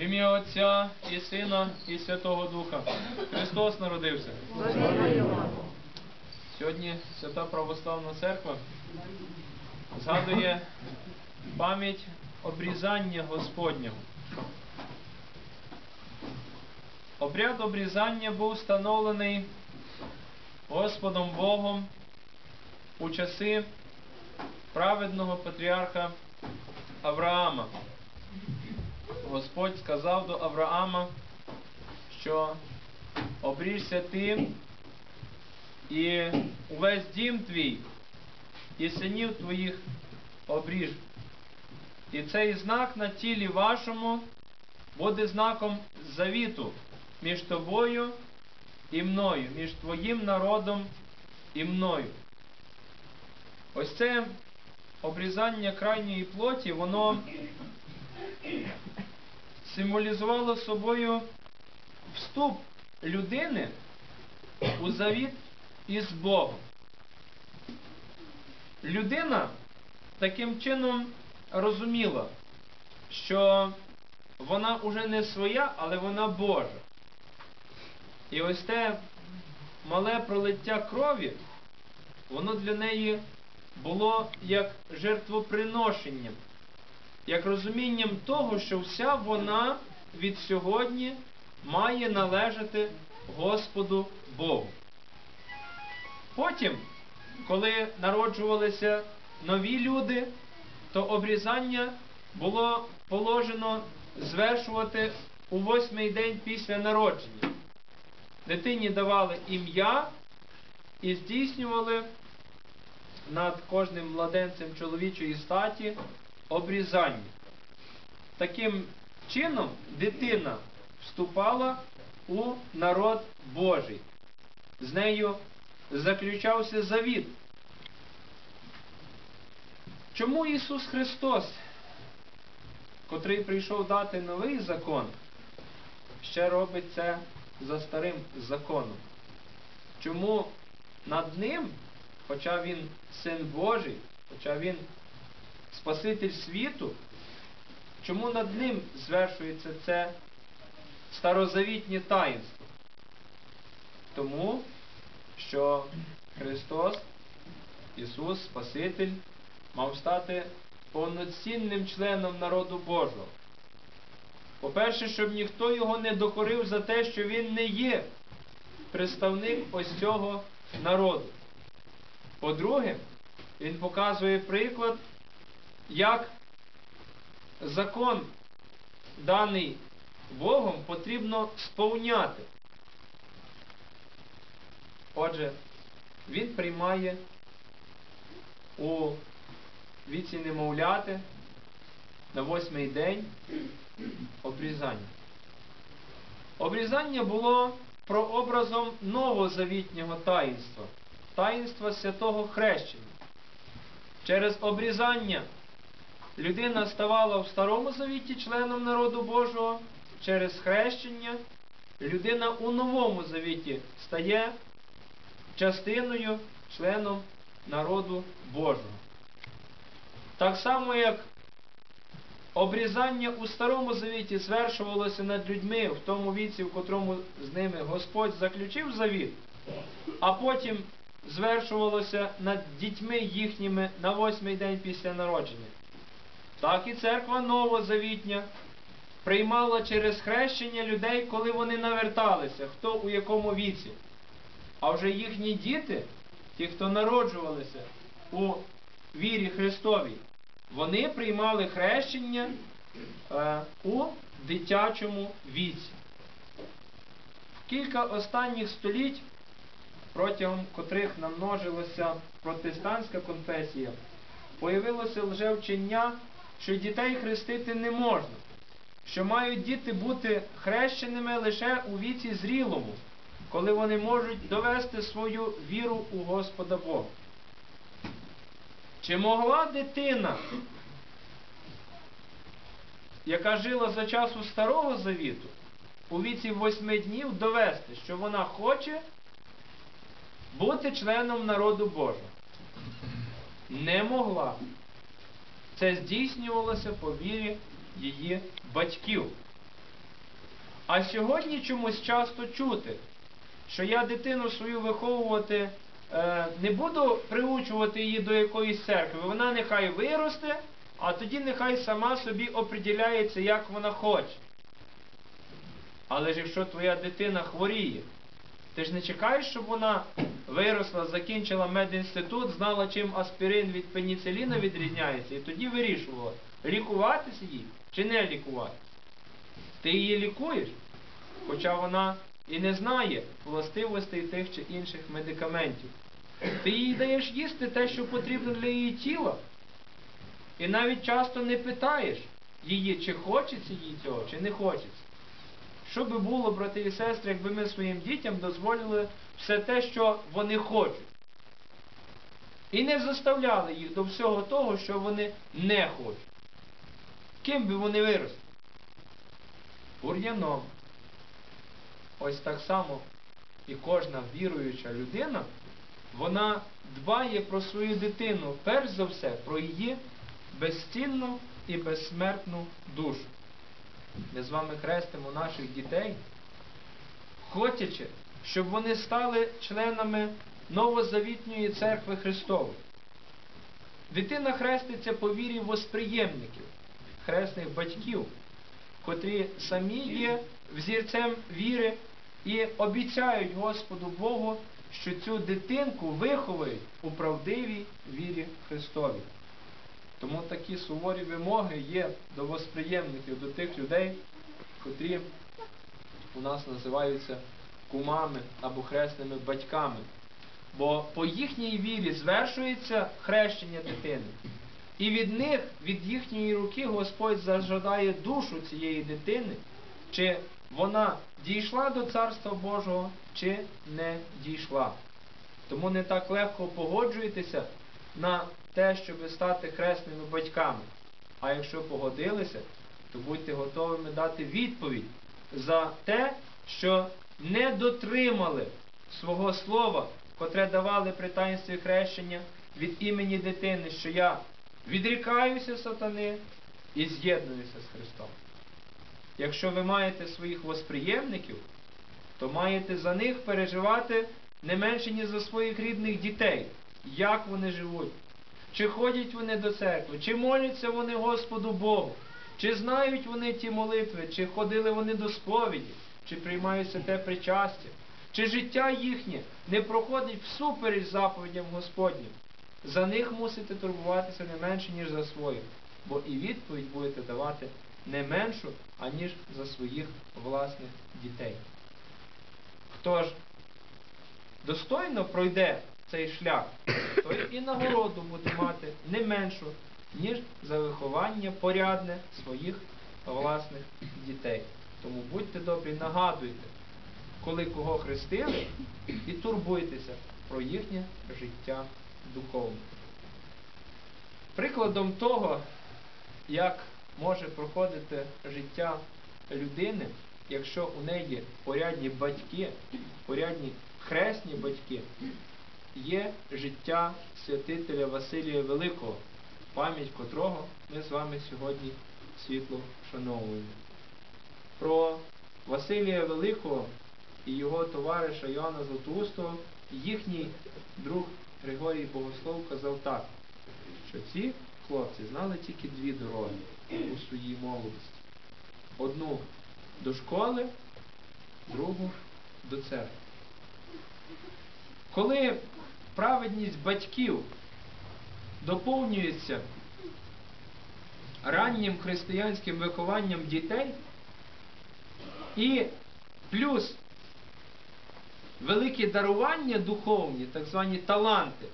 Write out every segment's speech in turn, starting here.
Ім'я Отця і Сина, і Святого Духа. Христос народився. Сьогодні Свята Православна Церква згадує пам'ять обрізання Господнього. Обряд обрізання був встановлений Господом Богом у часи праведного патріарха Авраама. Господь сказав до Авраама, що обріжся ти і увесь дім твій, і синів твоїх обріж. І цей знак на тілі вашому буде знаком завіту між тобою і мною, між твоїм народом і мною. Ось це обрізання крайньої плоті, воно символізувало собою вступ людини у завіт із Богом. Людина таким чином розуміла, що вона уже не своя, але вона Божа. І ось те мале пролиття крові, воно для неї було як жертвоприношенням, як розумінням того, що вся вона від сьогодні має належати Господу Богу. Потім, коли народжувалися нові люди, то обрізання було положено звершувати у восьмий день після народження. Дитині давали ім'я і здійснювали над кожним младенцем чоловічої статі обрізання. Таким чином дитина вступала у народ Божий. З нею заключався завіт. Чому Ісус Христос, котрий прийшов дати новий закон, ще робить це за старим законом? Чому над ним, хоча Він Син Божий, хоча Він Спаситель світу, чому над ним звершується це старозавітнє таїнство? Тому, що Христос, Ісус, Спаситель, мав стати повноцінним членом народу Божого. По-перше, щоб ніхто його не докорив за те, що він не є представник ось цього народу. По-друге, він показує приклад, як закон, даний Богом, потрібно сповняти. Отже, він приймає у віці немовляти на восьмий день обрізання. Обрізання було прообразом новозавітнього таїнства, таїнства святого хрещення. Через обрізання людина ставала в Старому Завіті членом народу Божого, через хрещення людина у Новому Завіті стає частиною, членом народу Божого. Так само, як обрізання у Старому Завіті звершувалося над людьми в тому віці, в котрому з ними Господь заключив завіт, а потім звершувалося над дітьми їхніми на восьмий день після народження. Так і церква новозавітня приймала через хрещення людей, коли вони наверталися, хто у якому віці. А вже їхні діти, ті, хто народжувалися у вірі Христовій, вони приймали хрещення е, у дитячому віці. В кілька останніх століть, протягом котрих намножилася протестантська конфесія, появилося лжевчення, що дітей хрестити не можна, що мають діти бути хрещеними лише у віці зрілому, коли вони можуть довести свою віру у Господа Бога. Чи могла дитина, яка жила за часу Старого Завіту, у віці восьми днів довести, що вона хоче бути членом народу Божого? Не могла. Це здійснювалося по вірі її батьків. А сьогодні чомусь часто чути, що я дитину свою виховувати е, не буду приучувати її до якоїсь церкви. Вона нехай виросте, а тоді нехай сама собі оприділяється, як вона хоче. Але ж якщо твоя дитина хворіє, ти ж не чекаєш, щоб вона виросла, закінчила медінститут, знала, чим аспірин від пеніциліна відрізняється, і тоді вирішувала, лікуватися їй чи не лікувати. Ти її лікуєш, хоча вона і не знає властивостей тих чи інших медикаментів. Ти їй даєш їсти те, що потрібно для її тіла. І навіть часто не питаєш її, чи хочеться їй цього, чи не хочеться. Що би було, брати і сестри, якби ми своїм дітям дозволили все те, що вони хочуть. І не заставляли їх до всього того, що вони не хочуть. Ким би вони виросли? Бур'яном. Ось так само і кожна віруюча людина, вона дбає про свою дитину, перш за все, про її безцінну і безсмертну душу. Ми з вами хрестимо наших дітей, хочучи, щоб вони стали членами новозавітньої церкви Христової. Дитина хреститься по вірі восприємників, хресних батьків, котрі самі є взірцем віри і обіцяють Господу Богу, що цю дитинку виховують у правдивій вірі Христовій. Тому такі суворі вимоги є до восприємників, до тих людей, котрі у нас називаються кумами або хресними батьками. Бо по їхній вірі звершується хрещення дитини. І від них, від їхньої руки, Господь зажадає душу цієї дитини, чи вона дійшла до Царства Божого, чи не дійшла. Тому не так легко погоджуєтеся на те, щоб стати хресними батьками. А якщо погодилися, то будьте готовими дати відповідь за те, що не дотримали свого слова, котре давали при таїнстві хрещення від імені дитини, що я відрікаюся сатани і з'єднуюся з Христом. Якщо ви маєте своїх восприємників, то маєте за них переживати не менше, ніж за своїх рідних дітей, як вони живуть, чи ходять вони до церкви, чи моляться вони Господу Богу, чи знають вони ті молитви, чи ходили вони до сповіді, чи приймаються те причастя, чи життя їхнє не проходить всупереч заповідям Господнім. За них мусите турбуватися не менше, ніж за своїх, бо і відповідь будете давати не меншу, аніж за своїх власних дітей. Хто ж достойно пройде цей шлях, той і нагороду буде мати не меншу, ніж за виховання порядне своїх власних дітей. Тому будьте добрі, нагадуйте, коли кого хрестили, і турбуйтеся про їхнє життя духовне. Прикладом того, як може проходити життя людини, якщо у неї порядні батьки, порядні хресні батьки, є життя святителя Василія Великого, пам'ять котрого ми з вами сьогодні світло вшановуємо. Про Василія Великого і його товариша Йоанна Златоустого їхній друг Григорій Богослов казав так, що ці хлопці знали тільки дві дороги у своїй молодості. Одну до школи, другу до церкви. Коли праведність батьків доповнюється раннім християнським вихованням дітей і плюс великі дарування духовні, так звані таланти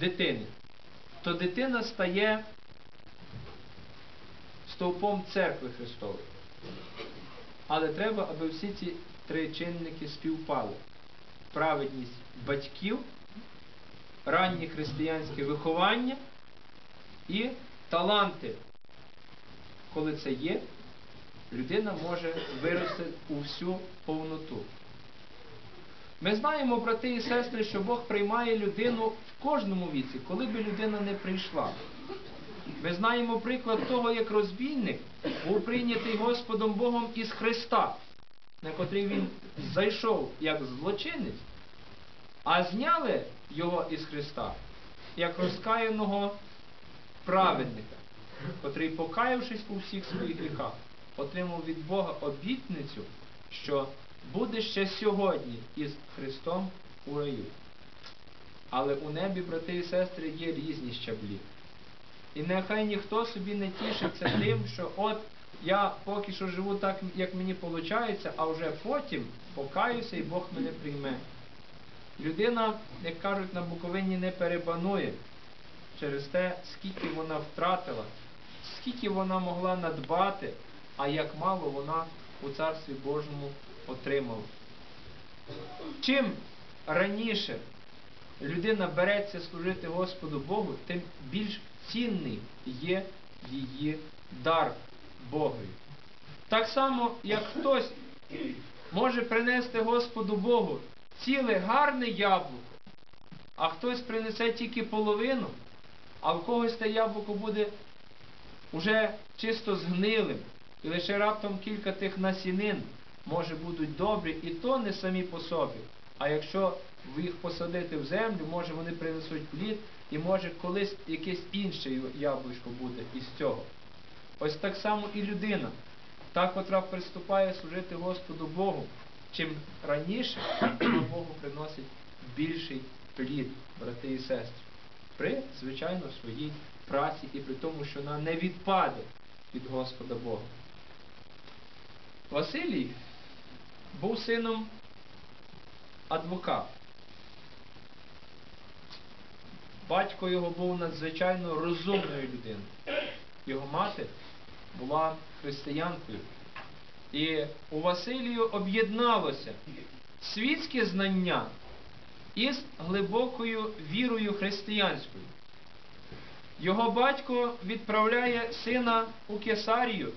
дитини, то дитина стає стовпом церкви Христової. Але треба, аби всі ці три чинники співпали. Праведність батьків, раннє християнське виховання і таланти. Коли це є, людина може вирости у всю повноту. Ми знаємо, брати і сестри, що Бог приймає людину в кожному віці, коли би людина не прийшла. Ми знаємо приклад того, як розбійник був прийнятий Господом Богом із Христа, на котрий він зайшов як злочинець, а зняли його із Христа як розкаяного праведника, котрий, покаявшись у всіх своїх гріхах, отримав від Бога обітницю, що буде ще сьогодні із Христом у раю. Але у небі, брати і сестри, є різні щаблі. І нехай ніхто собі не тішиться тим, що от я поки що живу так, як мені виходить, а вже потім покаюся і Бог мене прийме. Людина, як кажуть на Буковині, не перебанує через те, скільки вона втратила, скільки вона могла надбати, а як мало вона у Царстві Божому отримала. Чим раніше людина береться служити Господу Богу, тим більш цінний є її дар Богові. Так само, як хтось може принести Господу Богу ціле гарне яблуко, а хтось принесе тільки половину, а в когось те яблуко буде уже чисто згнилим, і лише раптом кілька тих насінин, може, будуть добрі, і то не самі по собі. А якщо їх посадити в землю, може вони принесуть плід, і може колись якесь інше яблучко буде із цього. Ось так само і людина, та, котра приступає служити Господу Богу, чим раніше вона Богу приносить більший плід, брати і сестри. При, звичайно, своїй праці і при тому, що вона не відпаде від Господа Бога. Василій був сином адвоката. Батько його був надзвичайно розумною людиною. Його мати була християнкою. І у Василію об'єдналося світське знання із глибокою вірою християнською. Його батько відправляє сина у Кесарію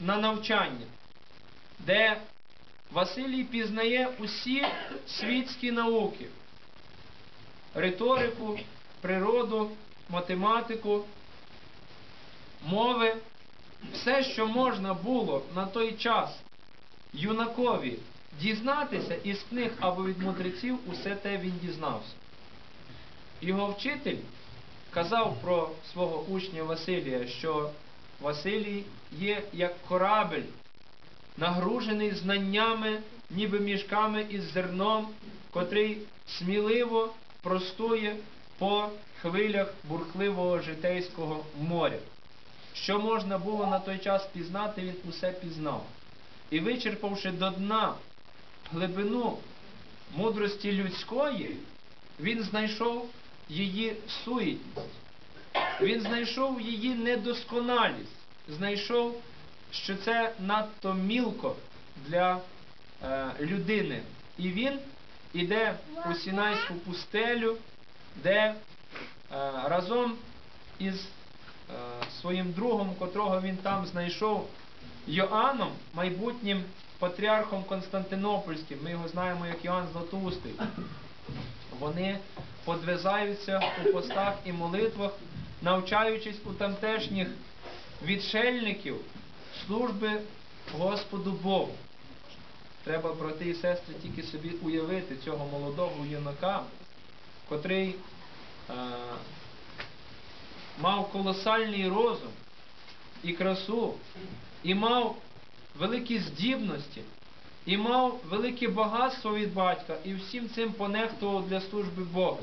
на навчання, де Василій пізнає усі світські науки, риторику, природу, математику, мови, все, що можна було на той час юнакові дізнатися із книг або від мудреців, усе те він дізнався. Його вчитель казав про свого учня Василія, що Василій є як корабель, нагружений знаннями, ніби мішками із зерном, котрий сміливо простує по хвилях бурхливого житейського моря. Що можна було на той час пізнати, він усе пізнав. І вичерпавши до дна глибину мудрості людської, він знайшов її суетність. Він знайшов її недосконалість, знайшов, що це надто мілко для е, людини. І він іде у Сінайську пустелю, де е, разом із своїм другом, котрого він там знайшов, Йоанном, майбутнім патріархом Константинопольським, ми його знаємо як Йоанн Златоустий, вони подвизаються у постах і молитвах, навчаючись у тамтешніх відшельників служби Господу Богу. Треба, брати і сестри, тільки собі уявити цього молодого юнака, котрий е, мав колосальний розум і красу, і мав великі здібності, і мав велике багатство від батька, і всім цим понехтував для служби Богу.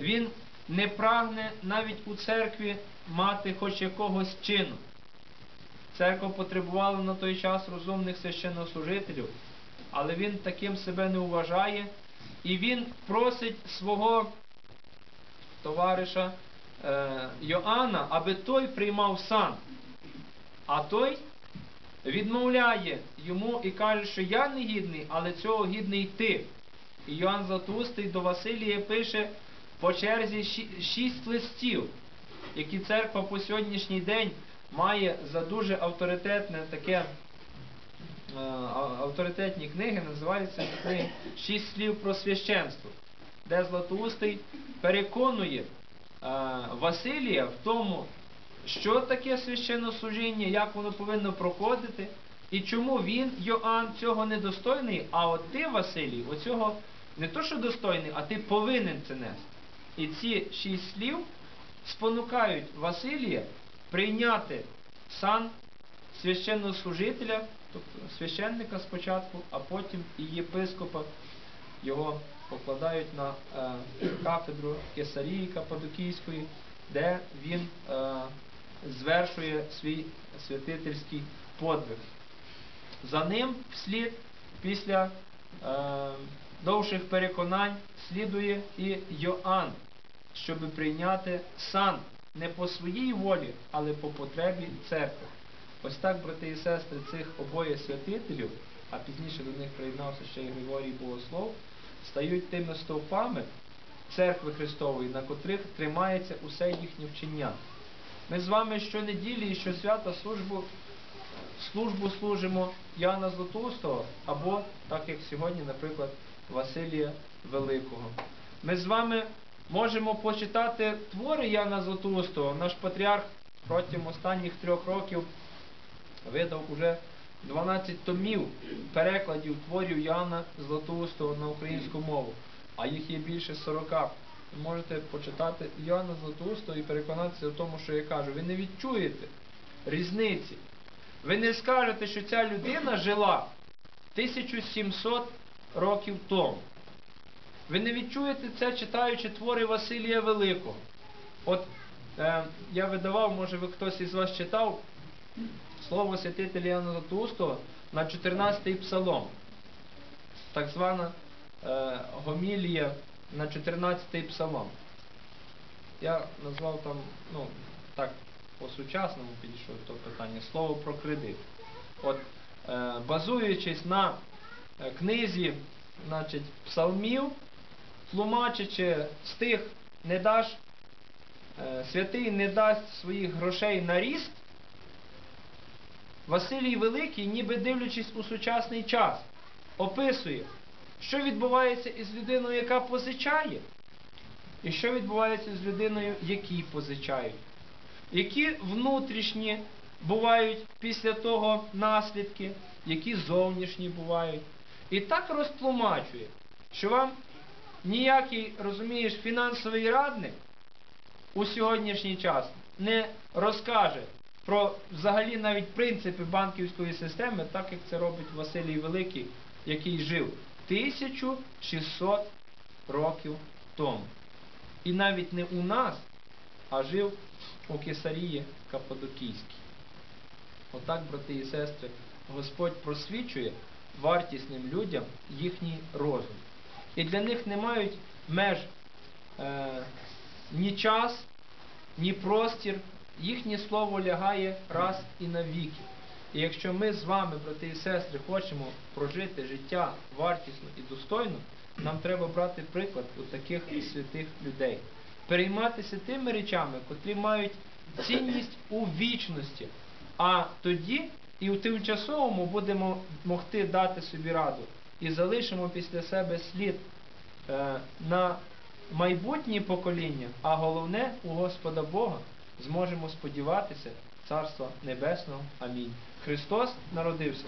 Він не прагне навіть у церкві мати хоч якогось чину. Церква потребувала на той час розумних священнослужителів, але він таким себе не вважає, і він просить свого товариша Йоанна, аби той приймав сан. А той відмовляє йому і каже, що я не гідний, але цього гідний ти. І Йоанн Златоустий до Василія пише по черзі шість листів, які церква по сьогоднішній день має за дуже авторитетне таке е, авторитетні книги, називаються книги Шість слів про священство, де Златоустий переконує Василія в тому, що таке священнослужіння, як воно повинно проходити, і чому він, Йоанн, цього недостойний, а от ти, Василій, оцього не то, що достойний, а ти повинен це нести. І ці шість слів спонукають Василія прийняти сан священнослужителя, тобто священника спочатку, а потім і єпископа. Його покладають на е, кафедру Кесарії Каппадокійської, де він е, звершує свій святительський подвиг. За ним вслід, після е, довших переконань, слідує і Йоанн, щоб прийняти сан не по своїй волі, але по потребі церкви. Ось так, брати і сестри, цих обоє святителів, а пізніше до них приєднався ще й Григорій Богослов, стають тими стовпами церкви Христової, на котрих тримається усе їхнє вчення. Ми з вами щонеділі і щосвята службу, службу служимо Яна Златоустого, або, так як сьогодні, наприклад, Василія Великого. Ми з вами можемо почитати твори Яна Златоустого. Наш патріарх протягом останніх трьох років видав уже 12 томів перекладів творів Яна Златоустого на українську мову, а їх є більше 40. Ви можете почитати Яна Златоустого і переконатися в тому, що я кажу. Ви не відчуєте різниці. Ви не скажете, що ця людина жила 1700 років тому. Ви не відчуєте це, читаючи твори Василія Великого. От е, я видавав, може ви хтось із вас читав слово святителя Яна Златоустого на 14-й псалом. Так звана е, гомілія на 14-й псалом. Я назвав там, ну, так, по-сучасному підійшов до питання, слово про кредит. От, е, базуючись на е, книзі значить, псалмів, тлумачачи з тих не даш, е, святий не дасть своїх грошей на ріст, Василій Великий, ніби дивлячись у сучасний час, описує, що відбувається із людиною, яка позичає, і що відбувається з людиною, якій позичають. Які внутрішні бувають після того наслідки, які зовнішні бувають. І так розтлумачує, що вам ніякий, розумієш, фінансовий радник у сьогоднішній час не розкаже про взагалі навіть принципи банківської системи, так як це робить Василій Великий, який жив 1600 років тому. І навіть не у нас, а жив у Кесарії Каппадокійській. Отак, брати і сестри, Господь просвічує вартісним людям їхній розум. І для них не мають меж е, ні час, ні простір. Їхнє слово лягає раз і навіки. І якщо ми з вами, брати і сестри, хочемо прожити життя вартісно і достойно, нам треба брати приклад у таких святих людей. Перейматися тими речами, котрі мають цінність у вічності. А тоді і у тимчасовому будемо могти дати собі раду. І залишимо після себе слід е, на майбутнє покоління, а головне у Господа Бога зможемо сподіватися Царства Небесного. Амінь. Христос народився.